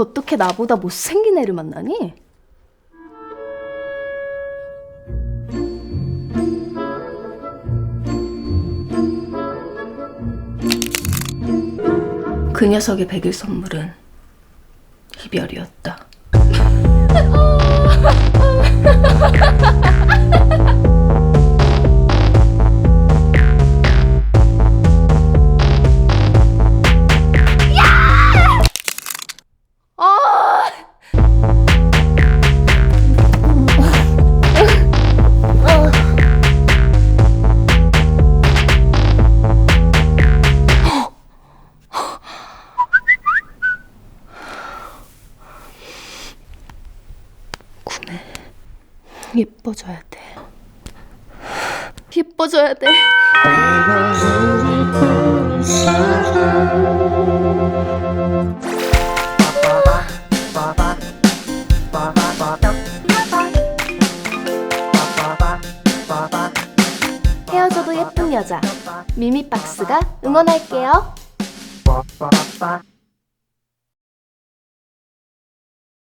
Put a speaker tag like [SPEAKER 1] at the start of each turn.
[SPEAKER 1] 어떻게 나보다 못생긴 애를 만나니? 그 녀석의 백일 선물은 이별이었다. 예뻐져야 돼. 예뻐져야 돼. 헤어져도 예쁜 여자 미미박스가 응원할게요.